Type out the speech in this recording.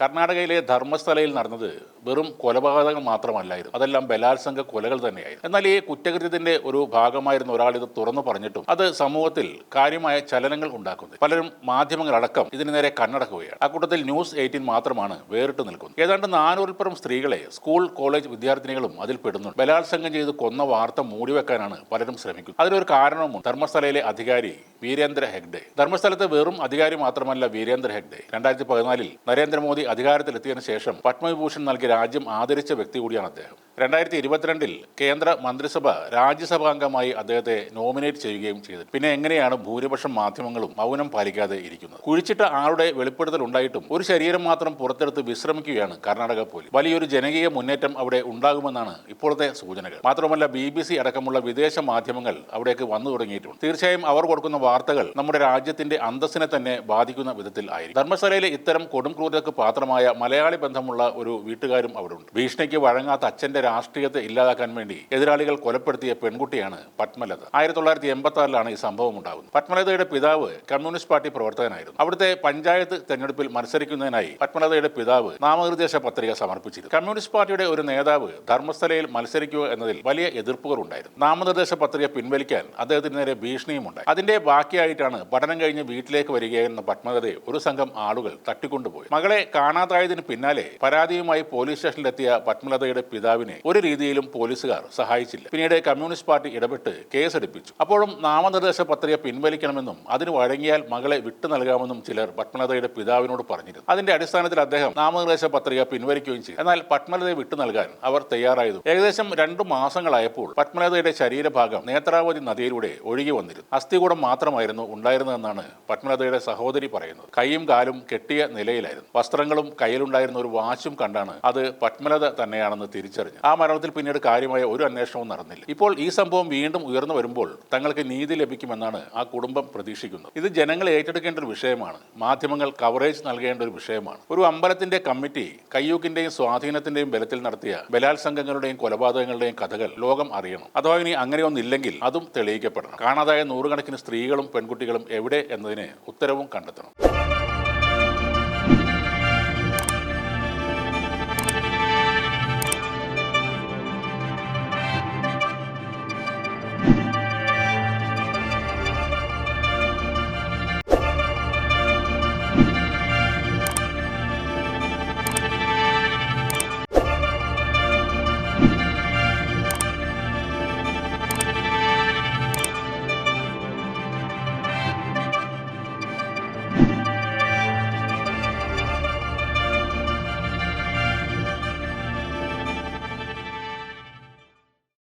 കർണാടകയിലെ ധർമ്മസ്ഥലയിൽ നടന്നത് വെറും കൊലപാതകം മാത്രമല്ലായിരുന്നു. അതെല്ലാം ബലാത്സംഗ കൊലകൾ തന്നെയായിരുന്നു. എന്നാൽ ഈ കുറ്റകൃത്യത്തിന്റെ ഒരു ഭാഗമായിരുന്ന ഒരാൾ ഇത് തുറന്നു പറഞ്ഞിട്ടും അത് സമൂഹത്തിൽ കാര്യമായ ചലനങ്ങൾ ഉണ്ടാക്കുന്നു. പലരും മാധ്യമങ്ങളടക്കം ഇതിനു നേരെ കണ്ണടക്കുകയാണ്. അക്കൂട്ടത്തിൽ ന്യൂസ് എയ്റ്റീൻ മാത്രമാണ് വേറിട്ട് നിൽക്കുന്നത്. ഏതാണ്ട് നാനൂറിൽപ്പുറം സ്ത്രീകളെ സ്കൂൾ കോളേജ് വിദ്യാർത്ഥിനികളും അതിൽ പെടുന്നുണ്ട്. ബലാത്സംഗം ചെയ്ത് കൊന്ന വാർത്ത മൂടിവെക്കാനാണ് പലരും ശ്രമിക്കുന്നത്. അതിനൊരു കാരണവും ധർമ്മസ്ഥലയിലെ അധികാരി വീരേന്ദ്ര ഹെഗ്ഡെ. ധർമ്മസ്ഥലത്ത് വെറും അധികാരി മാത്രമല്ല വീരേന്ദ്ര ഹെഗ്ഡെ. രണ്ടായിരത്തി പതിനാലിൽ നരേന്ദ്രമോദി അധികാരത്തിലെത്തിയതിനു ശേഷം പത്മവിഭൂഷൺ നൽകി രാജ്യം ആദരിച്ച വ്യക്തി കൂടിയാണ് അദ്ദേഹം. രണ്ടായിരത്തി ഇരുപത്തിരണ്ടിൽ കേന്ദ്ര മന്ത്രിസഭ രാജ്യസഭാംഗമായി അദ്ദേഹത്തെ നോമിനേറ്റ് ചെയ്യുകയും ചെയ്തു. പിന്നെ എങ്ങനെയാണ് ഭൂരിപക്ഷം മാധ്യമങ്ങളും മൗനം പാലിക്കാതെ ഇരിക്കുന്നത്? കുഴിച്ചിട്ട ആളുടെ വെളിപ്പെടുത്തൽ ഉണ്ടായിട്ടും ഒരു ശരീരം മാത്രം പുറത്തെടുത്ത് വിശ്രമിക്കുകയാണ് കർണാടക പോലീസ്. വലിയൊരു ജനകീയ മുന്നേറ്റം അവിടെ ഉണ്ടാകുമെന്നാണ് ഇപ്പോഴത്തെ സൂചനകൾ. മാത്രമല്ല ബി ബി സി അടക്കമുള്ള വിദേശ മാധ്യമങ്ങൾ അവിടേക്ക് വന്നു തുടങ്ങിയിട്ടുണ്ട്. തീർച്ചയായും അവർ കൊടുക്കുന്ന വാർത്തകൾ നമ്മുടെ രാജ്യത്തിന്റെ അന്തസ്സിനെ തന്നെ ബാധിക്കുന്ന വിധത്തിൽ ആയിരിക്കും. ധർമ്മശാലയിലെ ഇത്തരം കൊടും ക്രൂരതക്ക് പാത്രമായ മലയാളി ബന്ധമുള്ള ഒരു വീട്ടുകാരും അവിടെ ഉണ്ട് ഭീഷണിക്ക് വഴങ്ങാത്ത അച്ഛന്റെ രാഷ്ട്രീയത്തെ ഇല്ലാതാക്കാൻ വേണ്ടി എതിരാളികൾ കൊലപ്പെടുത്തിയ പെൺകുട്ടിയാണ് പത്മലത. ആയിരത്തി തൊള്ളായിരത്തി എൺപത്തി ആറിലാണ് ഈ സംഭവം ഉണ്ടാകുന്നത്. പത്മലതയുടെ പിതാവ് കമ്മ്യൂണിസ്റ്റ് പാർട്ടി പ്രവർത്തകനായിരുന്നു. അവിടുത്തെ പഞ്ചായത്ത് തെരഞ്ഞെടുപ്പിൽ മത്സരിക്കുന്നതിനായി പത്മലതയുടെ പിതാവ് നാമനിർദ്ദേശ പത്രിക സമർപ്പിച്ചിരുന്നു. കമ്മ്യൂണിസ്റ്റ് പാർട്ടിയുടെ ഒരു നേതാവ് ധർമ്മസ്ഥലയിൽ മത്സരിക്കുക എന്നതിൽ വലിയ എതിർപ്പുകൾ ഉണ്ടായിരുന്നു. നാമനിർദ്ദേശ പത്രിക പിൻവലിക്കാൻ അദ്ദേഹത്തിന് നേരെ ഭീഷണിയും ഉണ്ടായി അതിന്റെ ബാക്കിയായിട്ടാണ് പഠനം കഴിഞ്ഞ് വീട്ടിലേക്ക് വരികയെന്ന പത്മലതയെ ഒരു സംഘം ആളുകൾ തട്ടിക്കൊണ്ടുപോയി മകളെ കാണാതായതിന് പിന്നാലെ പരാതിയുമായി പോലീസ് സ്റ്റേഷനിലെത്തിയ പത്മലതയുടെ പിതാവിനെ ഒരു രീതിയിലും പോലീസുകാർ സഹായിച്ചില്ല. പിന്നീട് കമ്മ്യൂണിസ്റ്റ് പാർട്ടി ഇടപെട്ട് കേസെടുപ്പിച്ചു. അപ്പോഴും നാമനിർദ്ദേശ പത്രിക പിൻവലിക്കണമെന്നും അതിന് വഴങ്ങിയാൽ മകളെ വിട്ടു നൽകാമെന്നും ചിലർ പത്മലതയുടെ പിതാവിനോട് പറഞ്ഞിരുന്നു. അതിന്റെ അടിസ്ഥാനത്തിൽ അദ്ദേഹം നാമനിർദ്ദേശ പത്രിക പിൻവലിക്കുകയും ചെയ്തു. എന്നാൽ പത്മലതയെ വിട്ടു നൽകാൻ അവർ തയ്യാറായതും ഏകദേശം രണ്ടു മാസങ്ങളായപ്പോൾ പത്മലതയുടെ ശരീരഭാഗം നേത്രാവതി നദിയിലൂടെ ഒഴുകി വന്നിരുന്നു. അസ്ഥികൂടം മാത്രമായിരുന്നു ഉണ്ടായിരുന്നതെന്നാണ് പത്മലതയുടെ സഹോദരി പറയുന്നത്. കൈയും കാലും കെട്ടിയ നിലയിലായിരുന്നു. വസ്ത്രങ്ങളും കയ്യിലുണ്ടായിരുന്ന ഒരു വാച്ചും കണ്ടാണ് അത് പത്മലത തന്നെയാണെന്ന് തിരിച്ചറിഞ്ഞു ആ മരണത്തിൽ പിന്നീട് കാര്യമായ ഒരു അന്വേഷണവും നടന്നില്ല. ഇപ്പോൾ ഈ സംഭവം വീണ്ടും ഉയർന്നു വരുമ്പോൾ തങ്ങൾക്ക് നീതി ലഭിക്കുമെന്നാണ് ആ കുടുംബം പ്രതീക്ഷിക്കുന്നത്. ഇത് ജനങ്ങൾ ഏറ്റെടുക്കേണ്ട ഒരു വിഷയമാണ്. മാധ്യമങ്ങൾ കവറേജ് നൽകേണ്ട ഒരു വിഷയമാണ്. ഒരു അമ്പലത്തിന്റെ കമ്മിറ്റി കയ്യൂക്കിന്റെയും സ്വാധീനത്തിന്റെയും ബലത്തിൽ നടത്തിയ ബലാത്സംഗങ്ങളുടെയും കൊലപാതകങ്ങളുടെയും കഥകൾ ലോകം അറിയണം. അഥവാ ഇനി അങ്ങനെയൊന്നില്ലെങ്കിൽ അതും തെളിയിക്കപ്പെടണം. കാണാതായ നൂറുകണക്കിന് സ്ത്രീകളും പെൺകുട്ടികളും എവിടെ എന്നതിന് ഉത്തരവും കണ്ടെത്തണം.